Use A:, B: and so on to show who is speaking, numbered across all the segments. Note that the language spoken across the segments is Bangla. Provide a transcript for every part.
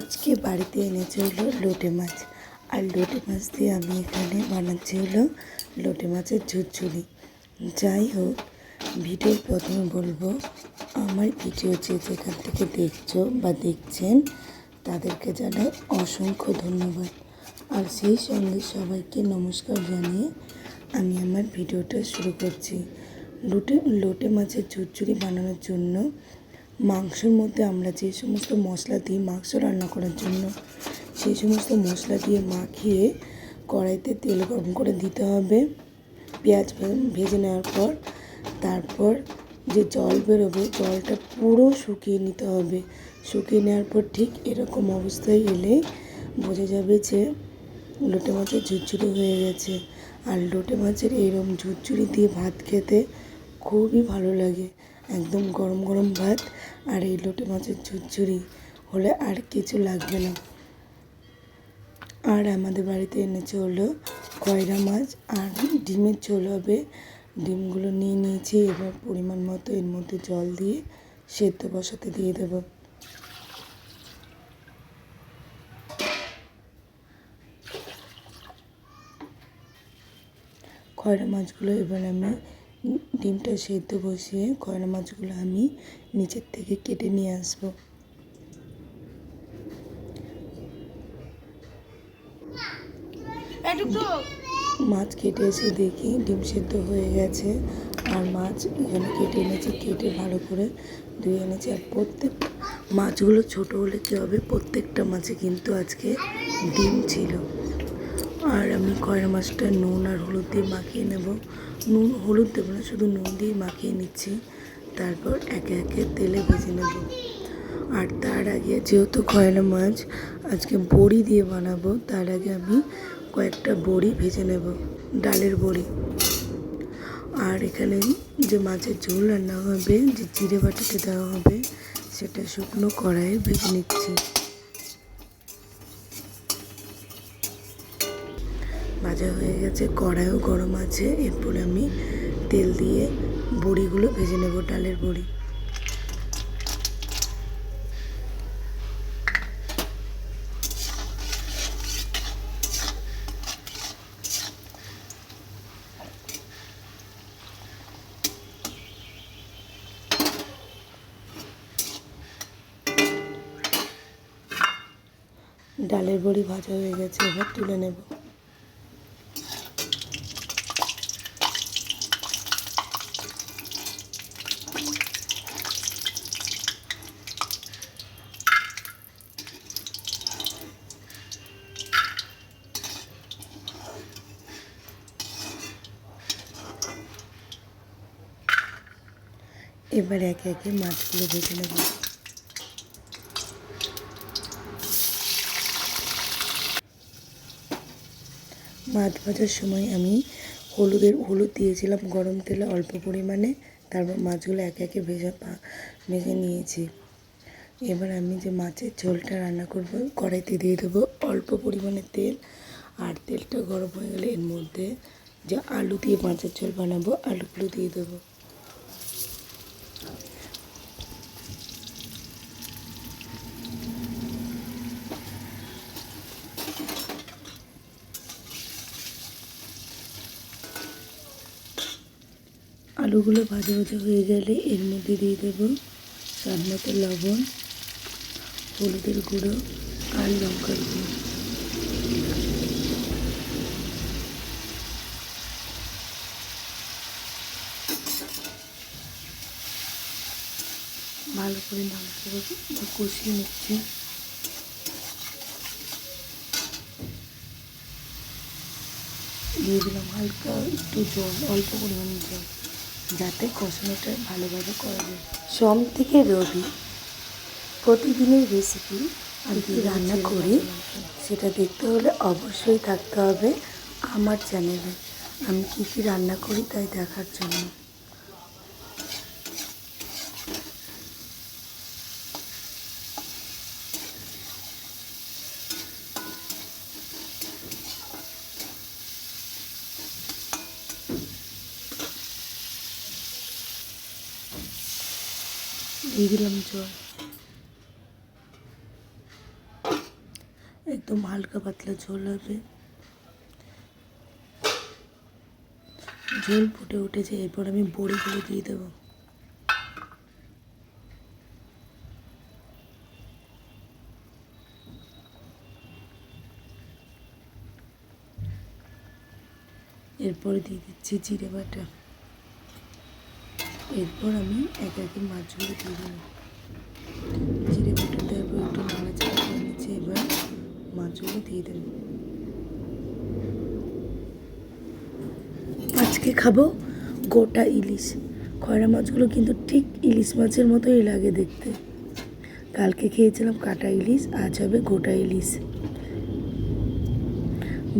A: আজকে বাড়িতে এনেছে হলো লোটে মাছ। আর লোটে মাছ দিয়ে আমি এখানে বানাচ্ছি হলো লোটে মাছের ঝুরঝুরি। যাই হোক, ভিডিওর প্রথমে বলব, আমার ভিডিও যে যেখান থেকে দেখছ বা দেখছেন, তাদেরকে জানাই অসংখ্য ধন্যবাদ। আর সেই সঙ্গে সবাইকে নমস্কার জানিয়ে আমি আমার ভিডিওটা শুরু করছি। লোটে লোটে মাছের ঝুরঝুরি বানানোর জন্য মাংসের মধ্যে আমরা যে সমস্ত মশলা দিই, মাংস রান্না করার জন্য, সেই সমস্ত মশলা দিয়ে মাখিয়ে কড়াইতে তেল গরম করে দিতে হবে। পেঁয়াজ ভেজে নেওয়ার পর তারপর যে জল বেরোবে, জলটা পুরো শুকিয়ে নিতে হবে। শুকিয়ে নেওয়ার পর ঠিক এরকম অবস্থায় এলে বোঝা যাবে যে লোটে মাছের ঝুরঝুরি হয়ে গেছে। আর লোটে মাছের এরকম ঝুরঝুরি দিয়ে ভাত খেতে খুবই ভালো লাগে। একদম গরম গরম ভাত আর এই লোটে মাছের ঝুরঝুরি হলে আর কিছু লাগবে না। আর আমাদের বাড়িতে এনেছে হলো কয়রা মাছ আর ডিমের ঝোল হবে। ডিমগুলো নিয়ে নিয়েছি, এবার পরিমাণ মতো এর মধ্যে জল দিয়ে সেদ্ধ বসাতে দিয়ে দেবো। খয়রা মাছগুলো এবার আমি ডিমটা সেদ্ধ বসিয়ে খয়রা মাছগুলো আমি নিচের থেকে কেটে নিয়ে আসব। মাছ কেটে এসে দেখি ডিম সেদ্ধ হয়ে গেছে আর মাছ এখানে কেটে এনেছি কেটে ভালো করে ধুয়ে এনেছি। আর প্রত্যেক মাছগুলো ছোট হলে কী হবে প্রত্যেকটা মাছে কিন্তু আজকে ডিম ছিল। আর আমি কয়রা মাছটা নুন আর হলুদ দিয়ে মাখিয়ে নেব। নুন, হলুদ দেবো না, শুধু নুন দিয়ে মাখিয়ে নিচ্ছি। তারপর একে একে তেলে ভেজে নেব। আর তার আগে যেহেতু কয়লা মাছ, আজকে বড়ি দিয়ে বানাবো, তার আগে আমি কয়েকটা বড়ি ভেজে নেব, ডালের বড়ি। আর এখানে যে মাছের ঝোল রান্না হবে, যে জিরে বাটিতে দেওয়া হবে, সেটা শুকনো কড়াইয়ে ভেজে নিচ্ছি। ভাজা হয়ে গেছে, কড়াইও গরম আছে। এরপর আমি তেল দিয়ে বড়িগুলো ভেজে নেব, ডালের বড়ি। ডালের বড়ি ভাজা হয়ে গেছে, এবার তুলে নেব। এবার একে একে মাছগুলো ভেজে নেব। মাছ ভাজার সময় আমি হলুদের, হলুদ দিয়েছিলাম গরম তেলে অল্প পরিমাণে, তারপর মাছগুলো একে একে ভেজে ভেজে নিয়েছি। এবার আমি যে মাছের ঝোলটা রান্না করব, কড়াইতে দিয়ে দেবো অল্প পরিমাণে তেল, আর তেলটা গরম হয়ে গেলে এর মধ্যে যে আলু দিয়ে মাছের ঝোল বানাবো, আলুগুলো দিয়ে দেবো। আলুগুলো ভাজা ভাজা হয়ে গেলে এর মধ্যে দিয়ে দেবো স্বাদ মতো লবণ, হলুদের গুঁড়ো আর লঙ্কার গুঁড়ো। ভালো করে মাংসটাকে কষিয়ে নিচ্ছি। দিয়ে দিলাম হালকা একটু জল, অল্প পরিমাণে জল। যাতে কষানোটা ভালোভাবে করা যায়। সোম থেকে রবি প্রতিদিনের রেসিপি আমি কি রান্না করি। সেটা দেখতে হলে অবশ্যই থাকতে হবে আমার চ্যানেলে আমি কী কী রান্না করি তাই দেখার জন্য। দিয়ে দিলাম জল একদম হালকা পাতলা ঝোল হবে। ঝোল ফুটে উঠেছে, এরপর আমি বড়িগুলো দিয়ে দেবো। এরপর দিয়ে দিচ্ছি জিরে বাটা। এরপর আমি এক একে মাছগুলো দিয়ে দেবো। জিরে বাটা পর একটু নাড়াচাড়া নিচ্ছি, এবার মাছগুলো দিয়ে দেবো। আজকে খাব গোটা ইলিশ। খয়রা মাছগুলো কিন্তু ঠিক ইলিশ মাছের মতোই লাগে দেখতে। কালকে খেয়েছিলাম কাটা ইলিশ, আজ হবে গোটা ইলিশ।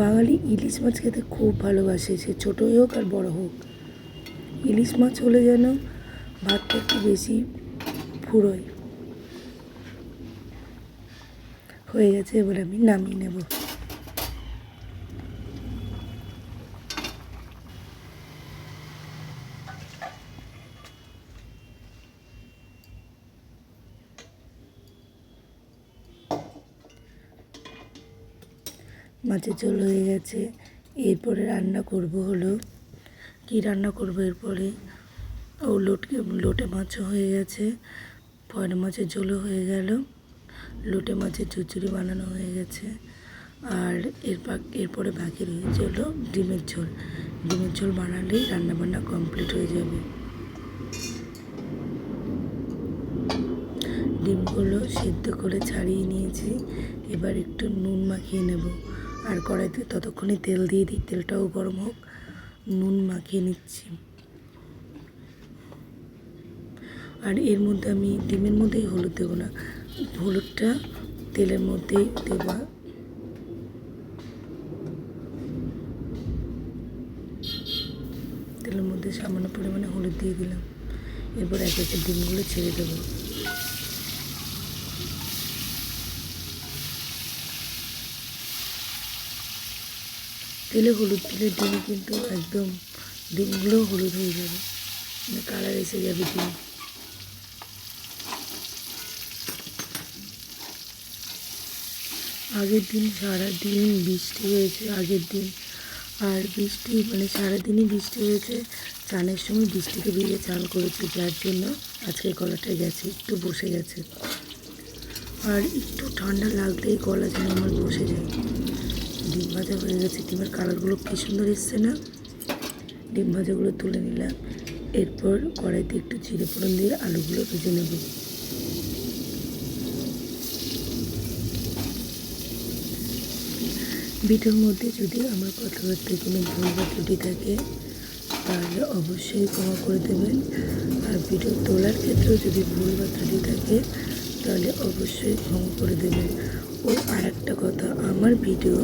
A: বাঙালি ইলিশ মাছ খেতে খুব ভালোবাসে, সে ছোটোই হোক আর বড় হোক। ইলিশ মাছ হলে যেন ভাতটা একটু বেশি ফুরোয়। হয়ে গেছে, এবার আমি নামিয়ে নেব। মাছের ঝোল হয়ে গেছে। এরপরে রান্না করব হলো কি রান্না করব এরপরে? ও লোটকে, লোটে মাছও হয়ে গেছে। পয়লা মাছের ঝোলও হয়ে গেল। লোটে মাছের চুচুড়ি বানানো হয়ে গেছে। আর এর পাক এরপরে বাকি রয়েছে হলো ডিমের ঝোল। ডিমের ঝোল বানালেই রান্নাবান্না কমপ্লিট হয়ে যাবে। ডিমগুলো সিদ্ধ করে ছাড়িয়ে নিয়েছি। এবার একটু নুন মাখিয়ে নেব। আর কড়াইতে ততক্ষণে তেল দিয়ে দিই। তেলটাও গরম হোক। নুন মাখিয়ে নিচ্ছি। আর এর মধ্যে আমি ডিমের মধ্যেই হলুদ দেবো না, হলুদটা তেলের মধ্যেই দেবো। তেলের মধ্যে সামান্য পরিমাণে হলুদ দিয়ে দিলাম। এরপর এক একে ডিমগুলো ছেড়ে দেবো। তেলে হলুদ দিলে ডিম কিন্তু একদম ডিমগুলো হলুদ হয়ে যাবে। মানে কালার এসে যাবে ডিম। আগের দিন সারাদিন বৃষ্টি হয়েছে, আগের দিন। আর বৃষ্টি মানে সারাদিনই বৃষ্টি হয়েছে। চানের সময় বৃষ্টিকে ভিজে চান করেছি যার জন্য আজকে গলাটা গেছে, একটু বসে গেছে। আর একটু ঠান্ডা লাগলেই গলা যেন আমার বসে যায়। ভাজা হয়ে গেছে। ডিমের কালারগুলো কী সুন্দর এসছে না? ডিম ভাজাগুলো তুলে নিলাম। এরপর কড়াইতে একটু জিরে ফোড়ন দিয়ে আলুগুলো ভেজে নেব। ভিডিওর মধ্যে যদি আমার কথাবার্তায় কোনো ভুল বা ত্রুটি থাকে, তাহলে অবশ্যই ক্ষমা করে দেবেন। আর ভিডিও তোলার ক্ষেত্রেও যদি ভুল বা ত্রুটি থাকে তাহলে অবশ্যই ক্ষমা করে দেবেন। ও আর একটা কথা, আমার ভিডিও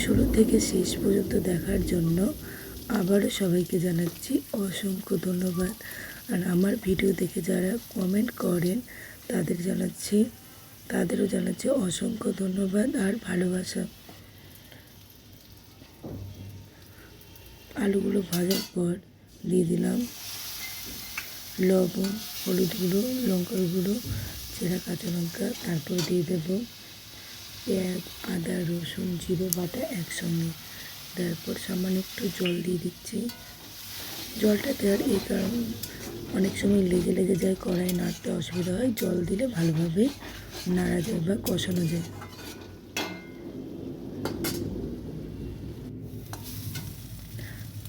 A: শুরু থেকে শেষ পর্যন্ত দেখার জন্য আবারও সবাইকে জানাচ্ছি অসংখ্য ধন্যবাদ। আর আমার ভিডিও দেখে যারা কমেন্ট করেন, তাদের জানাচ্ছি, তাদেরও জানাচ্ছি অসংখ্য ধন্যবাদ আর ভালোবাসা। আলুগুলো ভাজার পর দিয়ে দিলাম। লবণ, হলুদ গুঁড়ো, লঙ্কার গুঁড়ো চেরা কাঁচা লঙ্কা তারপর দিয়ে দেবো পেঁয়াজ আদা, রসুন, জিরে বাটা একসঙ্গে। তারপর সামান্য একটু জল দিয়ে দিচ্ছি। জলটা দেওয়ার এই কারণ অনেক সময় লেগে লেগে যায়, কড়াই নাড়তে অসুবিধা হয়। জল দিলে ভালোভাবে নাড়া যায় বা কষানো যায়।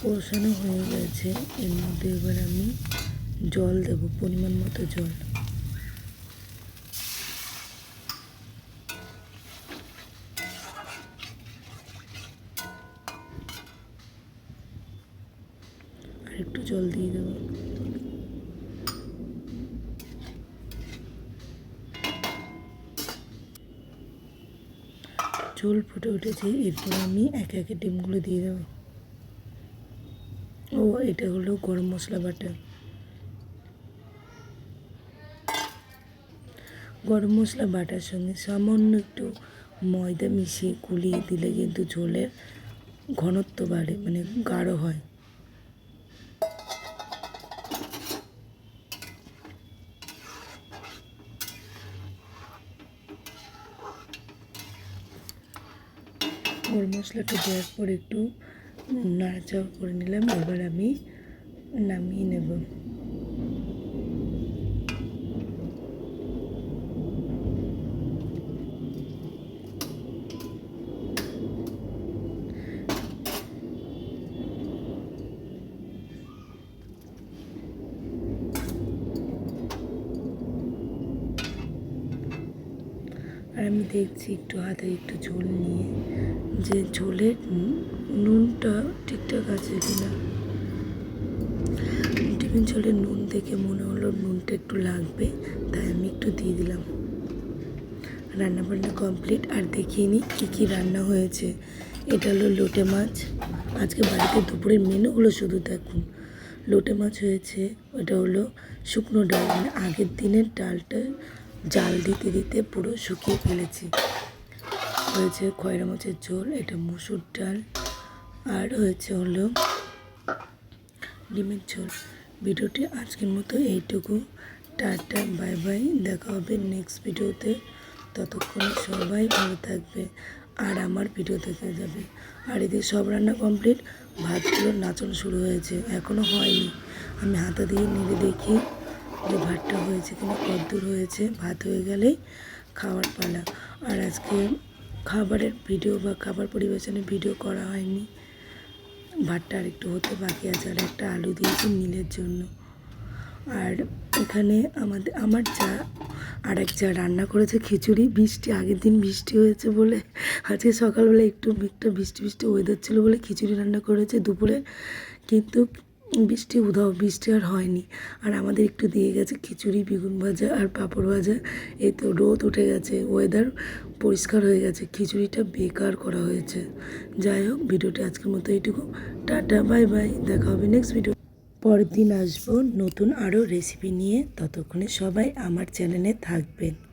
A: কষানো হয়ে গেছে। এর মধ্যে এবার আমি জল দেব, পরিমাণ মতো জল আর একটু জল দিয়ে দেবো। ঝোল ফুটে উঠেছে, এরপর আমি একে একে ডিমগুলো দিয়ে দেবো। ও, এটা হলো গরম মশলা বাটা। গরম মশলা বাটার সঙ্গে সামান্য একটু ময়দা মিশিয়ে গুলিয়ে দিলে কিন্তু ঝোলের ঘনত্ব বাড়ে মানে গাঢ় হয়। ওর মশলাটা দেওয়ার পর একটু নাড়াচাড়া করে নিলাম এবার আমি নামিয়ে নেব। আমি দেখছি একটু হাতে একটু ঝোল নিয়ে। যে ঝোলের নুনটা ঠিকঠাক আছে কিনা? টিফিন ঝোলের নুন দেখে মনে হলো নুনটা একটু লাগবে, তাই আমি একটু দিয়ে দিলাম। রান্না বান্না কমপ্লিট, আর দেখিয়ে নিই কী কী রান্না হয়েছে। এটা হলো লোটে মাছ। আজকে বাড়িতে দুপুরের মেনুগুলো শুধু দেখুন। লোটে মাছ হয়েছে ওটা হলো শুকনো ডাল। মানে আগের দিনের ডালটা জাল দিতে দিতে পুরো শুকিয়ে ফেলেছি। হয়েছে খয়রা মাছের ঝোল, এটা মুসুর ডাল, আর হয়েছে হলো ডিমের ঝোল। ভিডিওটি আজকের মতো এইটুকু। Tata, bye bye. দেখা হবে নেক্সট ভিডিওতে। ততক্ষণ সবাই ভালো থাকবে আর আমার ভিডিও দেখে যাবে। আর এদিকে সব রান্না কমপ্লিট ভাতগুলো নাচন শুরু হয়েছে। এখনও হয়নি। আমি হাতা দিয়ে নেড়ে দেখি। যে ভাতটা হয়েছে কিনা কদ্দূর হয়েছে, ভাত হয়ে গেলেই খাওয়ার পালা। আর আজকে খাবারের ভিডিও বা খাবার পরিবেশনের ভিডিও করা হয়নি। ভাতটা আর একটু হতে বাকি আছে, আর একটা আলু দিয়েছি নীলের জন্য। আর এখানে আমাদের, আমার যা আর এক যা রান্না করেছে খিচুড়ি, বৃষ্টি, আগের দিন বৃষ্টি হয়েছে বলে, আজকে সকালবেলা একটু একটা বৃষ্টি বৃষ্টি ওয়েদার ছিল বলে খিচুড়ি রান্না করেছে দুপুরে। কিন্তু বৃষ্টি উধাও, বৃষ্টি আর হয়নি। আর আমাদের একটু দিয়ে গেছে খিচুড়ি, বেগুন ভাজা আর পাঁপড় ভাজা। এই তো রোদ উঠে গেছে ওয়েদার পরিষ্কার হয়ে গেছে, খিচুড়িটা বেকার করা হয়েছে। যাই হোক, ভিডিওটা আজকের মতো এইটুকু। টাটা বাই বাই দেখা হবে নেক্সট ভিডিও পরের দিন আসব নতুন আরও রেসিপি নিয়ে। ততক্ষণে সবাই আমার চ্যানেলে থাকবেন।